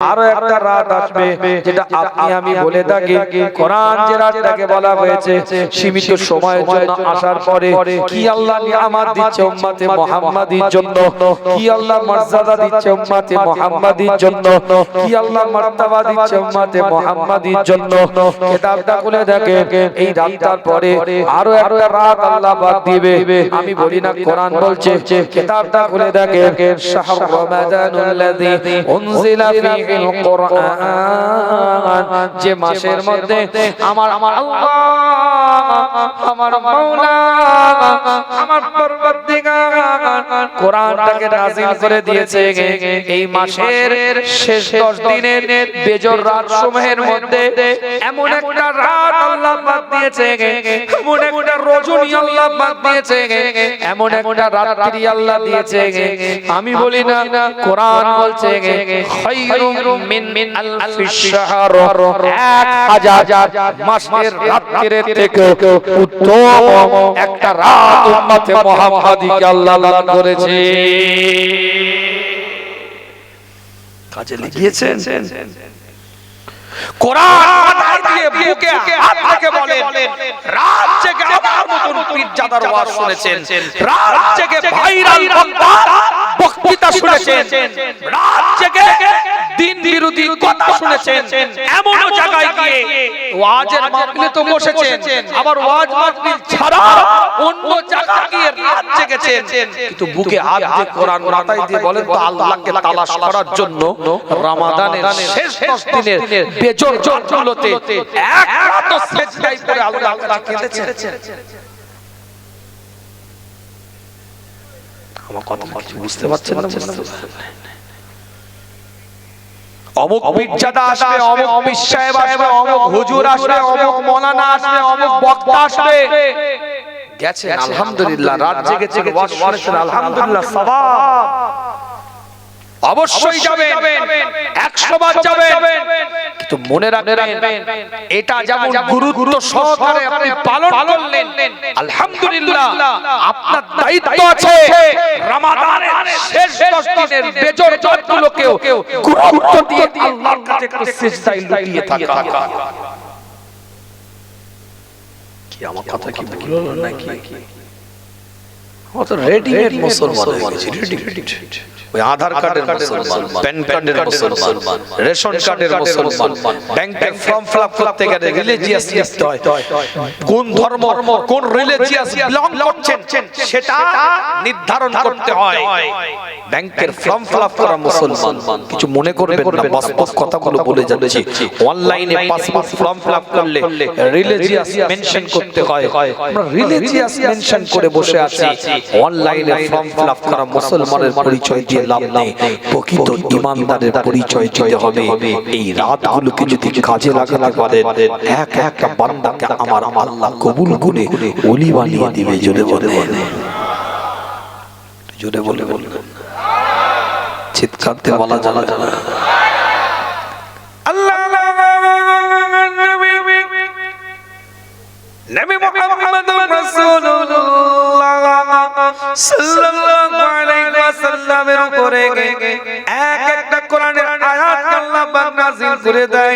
আরও একটা রাত আসবে যেটা আপনি আমি বলে থাকি কোরআন যে রাতটাকে বলা হয়েছে সীমিত সময়ের জন্য আসার পরে কি আল্লাহ নিয়ামত দিচ্ছে উম্মতে মুহাম্মাদির জন্য? কি আল্লাহ মর্যাদা দিচ্ছে উম্মতে মুহাম্মাদির জন্য? কি আল্লাহ মার্তবা দিচ্ছে উম্মতে মুহাম্মাদির জন্য? কিতাবটা খুলে দেখে এই রাতটার পরে আরও একটা রাত আল্লাহ বাদ দিবে। আমি বলি না কোরআন বলছে কিতাবটা খুলে দেখে শাহর রমাদানুল্লাযী উনজিলা কোরআন যে মাসের মধ্যে আমার আমার আল্লাহ আমার মাওলা আমার পরবর্তীকার কোরআনটাকে করে দিয়েছে। এই মাসের শেষ 10 দিনের বেজর মধ্যে এমন একটা রাত আল্লাহ পাক দিয়েছে। এমন একটা রজনী আল্লাহ পাক দিয়েছে। এমন একটা রাত্রি আল্লাহ দিয়েছে। আমি বলি না, কোরআন বলছে খায়রুম মিন মিন শাহর এক হাজার মাসের রাত্রির থেকে উত্তম একটা রাত উম্মতে আল্লাহ দান করেছে। কাজে লিখিয়েছেন। কোরআন মাথায় দিয়ে বুকে হাত রেখে বলেন রাত জেগে আমার মতন পীরজাদার ওয়াজ শুনেছেন। রাত জেগে ভাইরাল বক্তা বক্তৃতা শুনেছেন। রাত জেগে দিন বিরোধী কথা শুনেছেন। এমন জায়গায় গিয়ে ওয়াজের মাহফিলে তো বসেছেন। আবার ওয়াজ মাহফিল ছাড়া অন্য জায়গায় গিয়ে রাত জেগেছেন। কিন্তু বুকে হাত দিয়ে কোরআন মাথায় দিয়ে বলেন তো আল্লাহকে তালাশ করার জন্য রমাদানের শেষ 10 দিনের বেজর জোরগুলোতে এক রাত সেজদায় করে আল্লাহ আল্লাহ কেঁদেছেন। আমার কথা বুঝতে পারছেন না বুঝতে পারছেন না? অমুক মির্জাদা আসবে অমুক সাহেব আসবে অমুক হুজুর আসবে অমুক মৌলানা আসবে অমুক বক্তা আসবে। গেছে আলহামদুলিল্লাহ রাত জেগেছে আলহামদুলিল্লাহ সওয়াব অবশ্যই যাবেন। একশো বার যাবেন। কিন্তু মনে রাখবেন এটা যেমন গুরুত্ব সহকারে আপনি পালন করলেন আলহামদুলিল্লাহ আপনার দায়িত্ব আছে। রমাদানের শেষ 10 দিনের বেজর জটগুলোকেও গুরুত্ব দিয়ে আল্লাহর কাছে একটু সিজদায় লুটিয়ে থাকা। কি আমার কথা কি ভুল নাকি? ও রেডিমেড মুসলমান গেছে রেডিমেড ওই আধার কার্ডের মুসলমান। প্যান কার্ডের মুসলমান। রেশন কার্ডের মুসলমান। ব্যাংকের ফর্ম ফিল আপ করতে গেলে রিলিজিয়াস লিখতে হয়। কোন ধর্ম কোন রিলিজিয়াস বিলং করছেন সেটা নির্ধারণ করতে হয়। ব্যাংকের ফর্ম ফিল আপ করা মুসলমান। কিছু মনে করবেন না বাস্তব কথাগুলো বলে যাচ্ছি। অনলাইনে পাসপোর্ট ফর্ম ফিল আপ করলে রিলিজিয়াস মেনশন করতে হয়। আমরা রিলিজিয়াস মেনশন করে বসে আছি। অনলাইনে ফর্ম ফিল আপ করা মুসলমানের পরিচয় দিয়ে লাভ নেই। প্রকৃত ইমানদারের পরিচয় দিতে হবে। এই রাতগুলোকে যদি কাজে লাগাতে পারেন এক একটা বান্দাকে আমার আল্লাহ কবুল করে ওলি বানিয়ে দিবে জোরে বলে বলে জোরে বলে বলে চিৎকারতে বলা জানা জানা আল্লাহ! নবী নবী মুহাম্মদুর রাসূলুল্লাহ। সাল্লাল্লাহু আলাইহি ওয়াসাল্লামের উপরে এক একটা কোরআনের আয়াত আল্লাহ পাক নাযিল করে দেয়।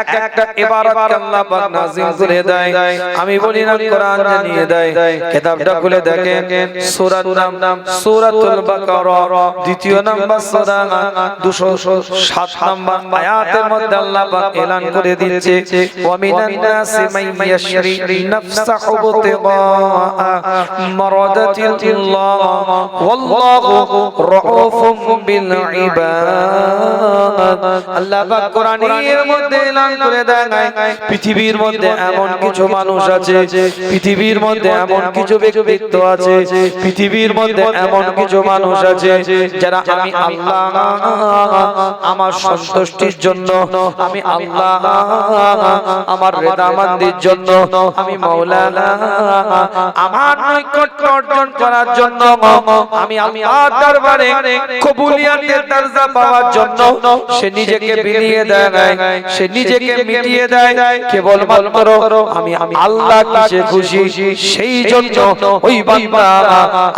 এক একটা ইবারত আল্লাহ পাক নাযিল করে দেয়। আমি বলি না, কোরআন জানিয়ে দেয়। কিতাবটা খুলে দেখেন। সূরার নাম সূরাতুল বাকারা। দ্বিতীয় নাম্বার সূরা 207 নাম্বার আয়াতের মধ্যে আল্লাহ পাক এলান করে দিচ্ছে। ওয়া মিনান নাসি মান ইয়াশরি নাফসাহু ইবতিগা মারাদাতিল্লাহ রাউফুম বিল ইবাদ। আল্লাহ পাক কোরআনের মধ্যে এলান করে দেয় পৃথিবীর মধ্যে এমন কিছু মানুষ আছে, পৃথিবীর মধ্যে এমন কিছু ব্যক্তিত্ব আছে, পৃথিবীর মধ্যে এমন কিছু মানুষ আছে যারা আমি আল্লাহ আমার সন্তুষ্টির জন্য, আমি আল্লাহ আমার রেদামান্দির জন্য, আমি মাওলানা আমার নৈকট্য অর্জন করার জন্য, আমি আল্লাহর দরবারে কবুলিয়াতের দরজা পাওয়ার জন্য সে নিজেকে বিলিয়ে দেয় সে নিজেকে মিটিয়ে দেয় কেবল মাত্র আমি আমি আল্লাহ কিসে খুশি, সেই জন্য ওই বান্দা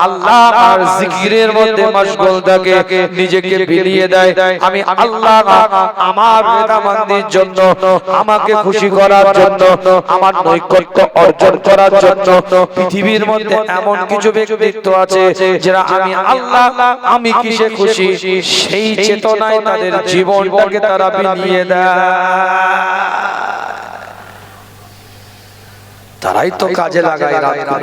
আল্লাহ আর জিকিরের মধ্যে মশগুল থাকে, নিজেকে বিলিয়ে দেয়, আমি আল্লাহ আমার বেদামান্দির জন্য, আমাকে খুশি করার জন্য, আমার নৈকট্য অর্জন করার জন্য পৃথিবীর মধ্যে এমন কিছু ব্যক্তিত্ব আছে, যারা আমি আল্লাহ, আমি কিসে খুশি, সেই চেতনায় তাদের জীবনটাকে তারা বিলিয়ে দেয়। তারাই তো কাজে লাগায় রাত।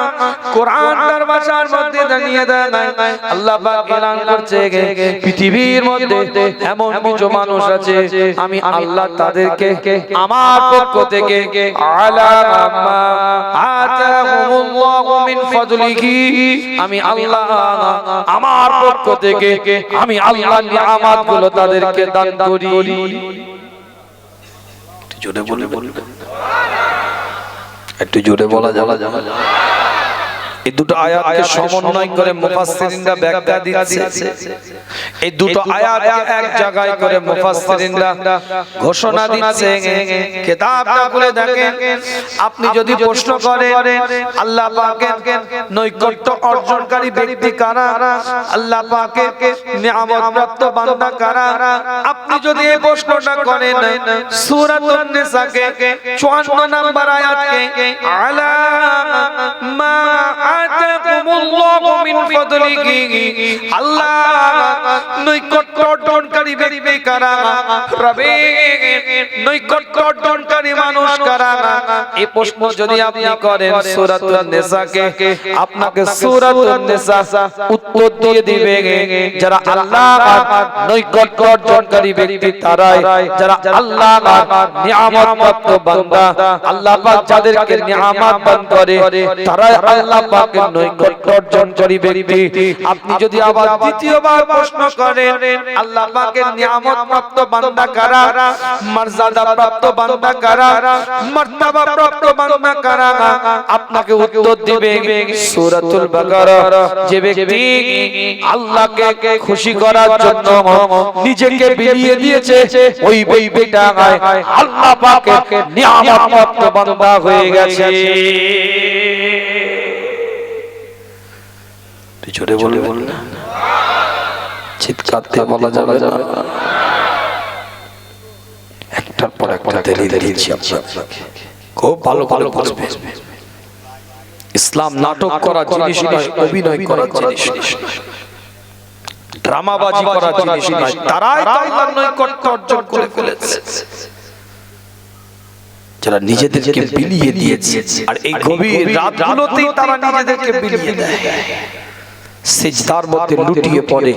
কোরআন মধ্যে আল্লাহ পাক এলান করছে পৃথিবীর মধ্যে এমন কিছু মানুষ আছে, আমি আল্লাহ তাদেরকে, আমার পক্ষ থেকে আতাহুমুল্লাহু মিন আমি আল্লাহ, আমার পক্ষ থেকে আমি আল্লাহর নিয়ামতগুলো তাদেরকে দান করি। জোরে বলে বলবেন? একটু জোরে বলা যাওয়া যাওয়া এই দুটো আয়াতকে সমন্বয় করে মুফাসসিরিনরা ব্যাখ্যা দিচ্ছে। এই দুটো আয়াতকে এক জায়গায় করে মুফাসসিরিনরা ঘোষণা দিচ্ছে। কিতাবটা খুলে দেখেন। আপনি যদি প্রশ্ন করেন আল্লাহ পাকের নৈকট্য অর্জনকারী ব্যক্তি কারা? আল্লাহ পাকের নিয়ামত প্রাপ্ত বান্দা কারা? আপনি যদি এই প্রশ্নটা করেন সূরাতুন নিসাকে 54 নাম্বার আয়াতকে আলা মা আত আতাকুমুল্লাহু মিন ফাদলিহি আল্লাহ নৈকট্য অর্জনকারী ব্যক্তি কারা? রবে নৈকট্য অর্জনকারী মানুষ কারা? এই প্রশ্ন যদি আপনি করেন সূরাতুন নিসাকে আপনাকে সূরাতুন নিসা উত্তর দিয়ে দিবে যারা আল্লাহ নৈকট্য অর্জনকারী ব্যক্তি তারাই যারা আল্লাহ নিয়ামত প্রাপ্ত বান্দা আল্লাহ পাক যাদেরকে নিয়ামত দান করে তারাই আল্লাহ পাকের নৈকট্য ব্যক্তি। আপনি যদি আবার দ্বিতীয়বার প্রশ্ন করেন, আল্লাহ পাকের নিয়ামত প্রাপ্ত বান্দা কারা? মর্যাদা প্রাপ্ত বান্দা কারা? মর্তবা প্রাপ্ত বান্দা কারা? আপনাকে উত্তর দিবে সূরাতুল বাকারা। যে ব্যক্তি আল্লাহকে খুশি করার জন্য নিজেকে বিলিয়ে দিয়েছে, ওই ব্যক্তিটা আল্লাহ পাকের নিয়ামত প্রাপ্ত বান্দা হয়ে গেছে। জোরে বলে বলনা চিৎকার দিয়ে বলা যাবে একটার পর একটা দেরি আপনাকে খুব ভালো ভালো বুঝবে ইসলাম নাটক করা জিনিস নয় অভিনয় করা জিনিস ড্রামাবাজি করা জিনিস নয়। তারাই নৈকট্য অর্জন করে ফেলেছে। যারা নিজেদেরকে বিলিয়ে দিয়েছে। আর এই গভীর রাতগুলোতেই তারা নিজেদেরকে বিলিয়ে দেয়। সিজদার মধ্যে লুটিয়ে পড়ে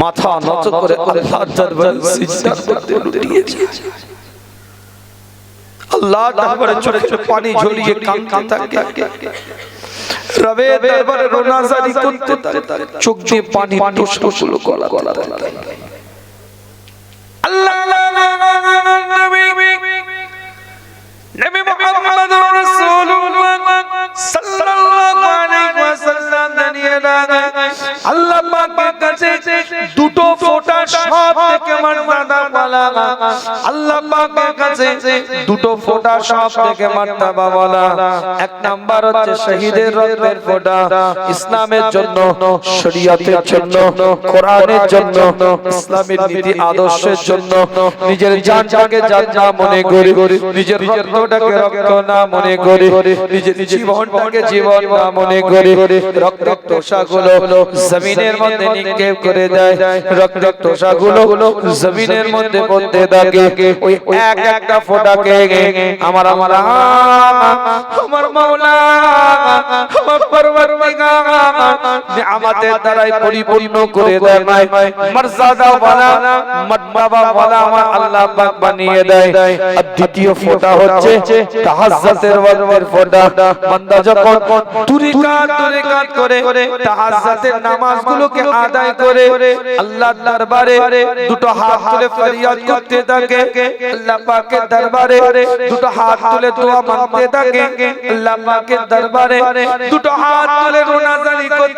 মাথা নত করে আল্লাহর দরবারে সিজদার মধ্যে লুটিয়ে আল্লাহ দরবারে ছোট ছোট পানি ঝরিয়ে কাঁদতে থাকে রবে দরবারে রোনাজারি করতে থাকে চোখ দিয়ে পানি টুস টুস গলা গলা আল্লাহ নবী নবী মুহাম্মদ রাসূলুল্লাহ সাল্লাল্লাহু দুটো ফোঁটা সব থেকে মর্যাদা বলা। এক নাম্বার হচ্ছে শহীদের রক্তের ফোঁটা। ইসলামের জন্য, শরীয়তের জন্য, কোরআনের জন্য, ইসলামের নীতি আদর্শের জন্য, নিজের জানটাকে জান না মনে করি, নিজের রক্তটাকে রক্ত না মনে করি, নিজের জীবনটাকে জীবন না মনে করি রক্তের টোষাগুলো জমিনের মধ্যে নিক্ষেপ করে দেয়। রক্তের টোষাগুলো জমিনের মধ্যে পড়তে থাকে। ওই এক একটা ফোঁটাকে আমার আমার আমার মাওলা, আমার পরবর্তীকার নিয়ামতের দ্বারাই পরিপূর্ণ করে দেয় মর্যাদা ওয়ালা মর্তবা ওয়ালা আমার আল্লাহ পাক বানিয়ে দেয়। আর দ্বিতীয় ফোঁটা হচ্ছে তাহাজ্জুদের ওয়াক্তের ফোঁটা। বান্দা যখন তুরিকাত তুরিকাত করে তাহাজ্জুদের নামাজগুলোকে আদায় করে আল্লাহর দরবারে দুটো হাত তুলে ফরিয়াদ করতে থাকে আল্লাহ পাকের দরবারে দুটো হাত তুলে দোয়া মাংতে থাকে আল্লাহ পাকের দরবারে দুটো হাত তুলে রোনাজারি করতে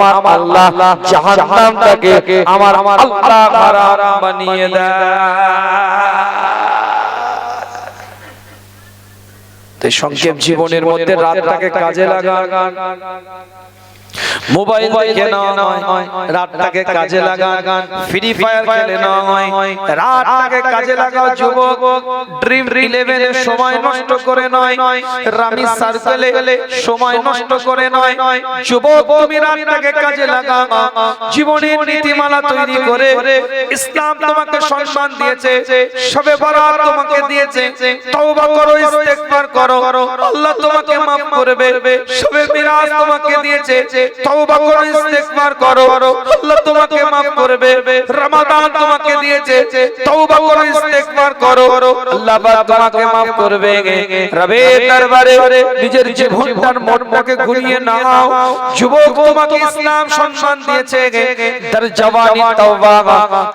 আমার আল্লাহ জাহান্নামটাকে আমার আল্লাহ হারাম বানিয়ে দেয়। সংক্ষেপ জীবনের মধ্যে রাতটাকে কাজে লাগা মোবাইল দেখে নয় রাতটাকে কাজে লাগান। ফ্রি ফায়ার খেলে নয় রাতটাকে কাজে লাগাও যুবক। ড্রিম ইলেভেন সময় নষ্ট করে নয় রামি সার্কেলে সময় নষ্ট করে নয়। যুবক তুমি রাতটাকে কাজে লাগাও। জীবনের নীতিমালা তৈরি করে ইসলাম তোমাকে সম্মান দিয়েছে। সবে বরাত তোমাকে দিয়েছে। তওবা করো ইস্তেগফার করো। আল্লাহ তোমাকে maaf করবে। সবে মিরাজ তোমাকে দিয়েছে। তওবা করো ইস্তেগফার করো। আল্লাহ তোমাকে maaf করবে। রমাদান তোমাকে দিয়েছে। তওবা করো ইস্তেগফার করো। আল্লাহ পাক তোমাকে maaf করবে। রবে দরবারে নিজের জীবনটার মনটাকে ঘুরিয়ে নাও যুবক তোমাকে ইসলাম সম্মান দিয়েছে। দর জওয়ানি তওবা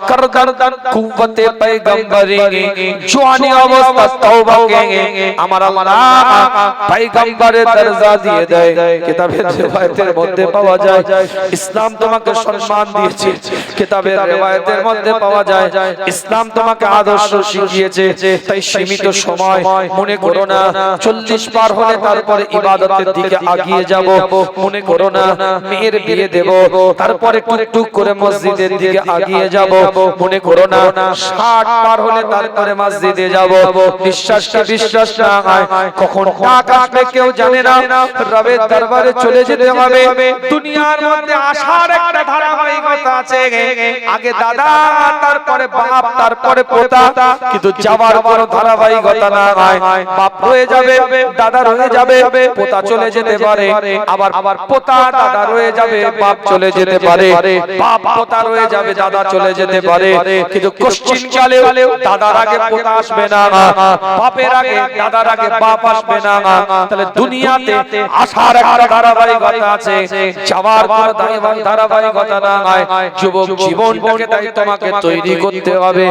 কর গর্দন কুওয়াতে পয়গম্বরি। জওয়ানি অবস্থা তওবা কে আমার আল্লাহ পয়গম্বরের দরজা দিয়ে দেয়। কিতাবের রিওয়ায়াতের মধ্যে পাওয়া যায়। ইসলাম তোমাকে সম্মান দিয়েছে। কিতাবের রিওয়ায়াতের মধ্যে পাওয়া যায়, ইসলাম তোমাকে আদর্শ শিখিয়েছে। তাই সীমিত সময় মনে করো না 40 পার হলে তারপরে ইবাদতের দিকে আগিয়ে যাব। মনে করো না, মেয়ের বিয়ে দেব, তারপরে টুক করে মসজিদের দিকে আগিয়ে যাব। মনে করো না 60 পার হলে তারপরে মসজিদে যাব। বিশ্বাসকে বিশ্বাস না? হয় কখন আসবে কেউ জানে না। রবের দরবারে চলে যেতে হবে। দুনিয়ার মধ্যে আসার একটা ধারাবাহিকতা আছে। আগে দাদা তারপরে বাপ তারপরে পোতা। কিন্তু যাওয়ার কোনো ধারাবাহিকতা না হয়। বাপ রয়ে যাবে দাদা রয়ে যাবে পোতা চলে যেতে পারে। আবার আবার পোতা দাদা রয়ে যাবে বাপ চলে যেতে পারে। বাপ পোতা রয়ে যাবে দাদা চলে যেতে পারে। কিন্তু কোশ্চিন কালে দাদার আগে পোতা আসবে না বাপের আগে দাদার আগে বাপ আসবে না তাহলে দুনিয়াতে আসার একটা ধারাবাহিকতা আছে যাওয়ার কোনো ধারাবাহিকতা না হয় যুবক জীবনটাকে তাই তোমাকে তৈরি করতে হবে।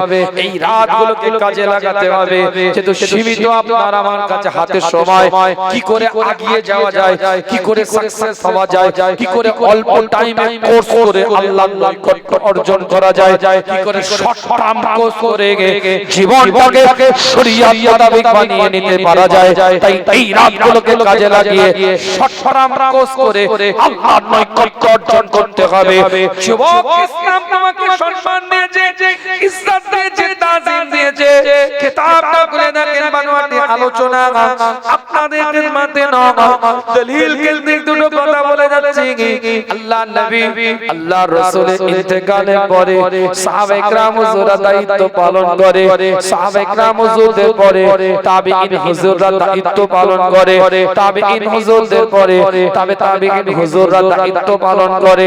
এই রাতগুলোকে কাজে লাগাতে হবে। যেহেতু সীমিত আপনার আমার কাছে হাতে সময়। কি করে আগিয়ে যাওয়া যায়? কি করে সাকসেস হওয়া যায়? কি করে অল্প টাইমে কোর্স করে আল্লাহ নৈকট্য অর্জন করা যায়। কি করে শর্ট টার্ম কোর্স করে জীবনটাকে শরীয়ত মোতাবেক বানিয়ে নিতে পারা যায়। তাই এই রাতগুলোকে কাজে লাগিয়ে শর্ট টার্ম কোর্স করে আল্লাহ নৈকট্য অর্জন করতে হবে। যুবক ইসলাম তোমাকে সম্মান দিয়েছে ইজ্জত দিয়েছে তাজিম আলোচনা আপনাদের খিদমতে না দলিল কেলদিক দুটো কথা বলে যাচ্ছে আল্লাহ নবী আল্লাহ রাসূলের ইন্তেকালের পরে সাহাবে کرام হুজুররা দায়িত্ব পালন করে সাহাবে کرام হুজুরদের পরে তাবিঈন হুজুররা দায়িত্ব পালন করে তাবিঈন হুজুরদের পরে তাবে তাবিঈন হুজুররা দায়িত্ব পালন করে